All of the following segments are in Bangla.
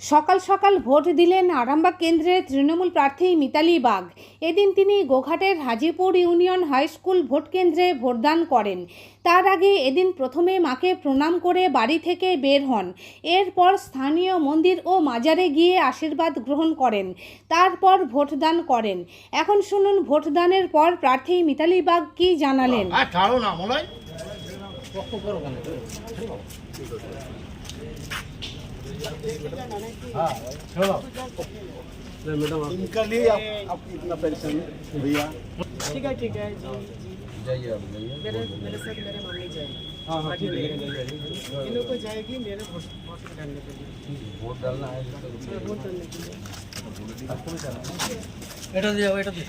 সকাল সকাল ভোট দিলেন আরামবাগ কেন্দ্রের তৃণমূল প্রার্থী মিতালি বাগ। এদিন তিনি গোঘাটের Hajipur union high school vote কেন্দ্রে ভোটদান করেন। তার আগে এদিন প্রথমে মাকে প্রণাম করে বাড়ি থেকে বের হন। এরপর স্থানীয় মন্দির ও মাজারে গিয়ে আশীর্বাদ গ্রহণ করেন। তারপর ভোটদান করেন। এখন শুনুন ভোটদানের পর প্রার্থী মিতালি বাগ কী জানালেন। না मैडम इनका लिए आप, आप इतना परेशान भैया ठीक है ठीक है। जाइए आप जाइए मेरे मेरे साथ मेरे मम्मी जाइए हाँ हाँ ठीक है इन लोग को जाएगी मेरे वोट डालने के लिए वोट डालना है वोट डालने के लिए आपको भी डालना एटो दिया एटो दिया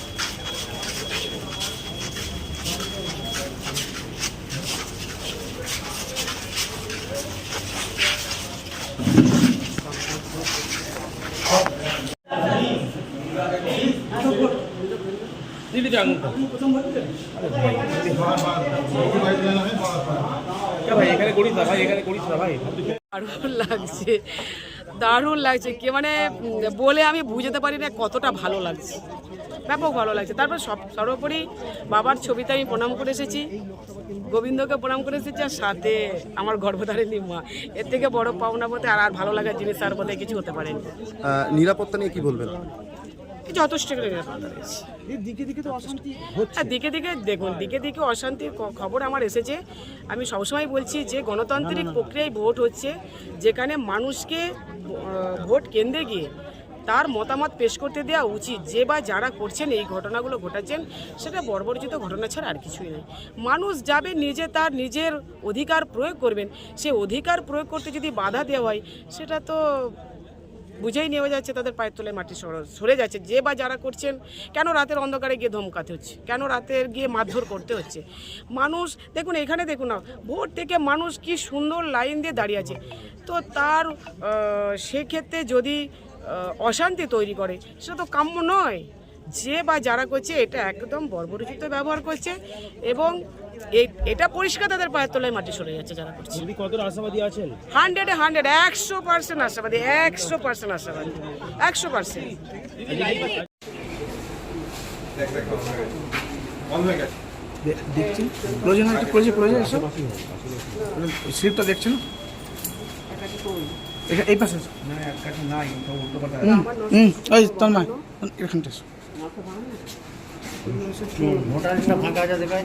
দিয়ে দারুণ লাগছে দারুণ লাগছে। কে মানে বলে আমি বুঝতে পারি না কতটা ভালো লাগছে। ব্যাপক ভালো লাগছে। তারপর সব সর্বোপরি বাবার ছবিতে আমি প্রণাম করে এসেছি গোবিন্দকে প্রণাম করে এসেছি আর সাথে আমার গর্ভধারিণী মা। এর থেকে বড় পাওনা বলতে আর আর ভালো লাগার জিনিস আর বোধহয় কিছু হতে পারেনি। নিরাপত্তা নিয়ে কি বলবেন? যথেষ্ট করে দিকে দিকে তো অশান্তি হ্যাঁ দিকে দিকে দেখুন দিকে দিকে অশান্তির খবর আমার এসেছে। আমি সবসময় বলছি যে গণতান্ত্রিক প্রক্রিয়ায় ভোট হচ্ছে যেখানে মানুষকে ভোট কেন্দ্রে গিয়ে তার মতামত পেশ করতে দেওয়া উচিত। যে বা যারা করছেন এই ঘটনাগুলো ঘটাচ্ছেন সেটা বর্বরচিত ঘটনা ছাড়া আর কিছুই নয় মানুষ যাবে নিজে তার নিজের অধিকার প্রয়োগ করবেন। সে অধিকার প্রয়োগ করতে যদি বাধা দেওয়া হয় সেটা তো বুঝেই নেওয়া যাচ্ছে তাদের পায়ের তলায় মাটি সর- সরে যাচ্ছে। যে বা যারা করছেন, কেন রাতের অন্ধকারে গিয়ে ধমকাতে হচ্ছে? কেন রাতের গিয়ে মারধর করতে হচ্ছে? মানুষ, দেখুন, এখানে দেখুন না, ভোর থেকে মানুষ কি সুন্দর লাইন দিয়ে দাঁড়িয়ে আছে। তো তার সেক্ষেত্রে যদি অশান্তি তৈরি করে, সেটা তো কাম্য নয়। যে বা যারা করছে এটা একদম বর্বরচিত ব্যবহার করছে এবং এটা পরিষ্কার তাদের পায়ের তলায় মাটি সরে যাচ্ছে যারা করছে। আশাবাদী আছেন? হান্ড্রেডে হান্ড্রেড একশো পার্সেন্ট আশাবাদী একশো পার্সেন্ট আশাবাদী একশো পার্সেন্ট। দেখছি প্রয়োজন একটু প্রয়োজন প্রয়োজন এসব স্লিপটা দেখছেন এই পাশে হুম হুম ওই তোর এখানটা এসো। ভোটারটা ফাঁকা আছে দেখায়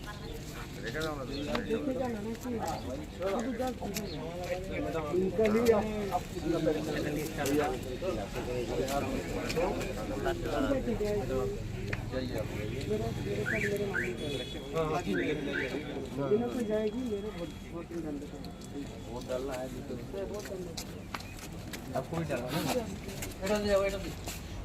मोबाइल छेड़ दाओ ना इनका लिए आप आप कितना परेशान हाँ भाई साहब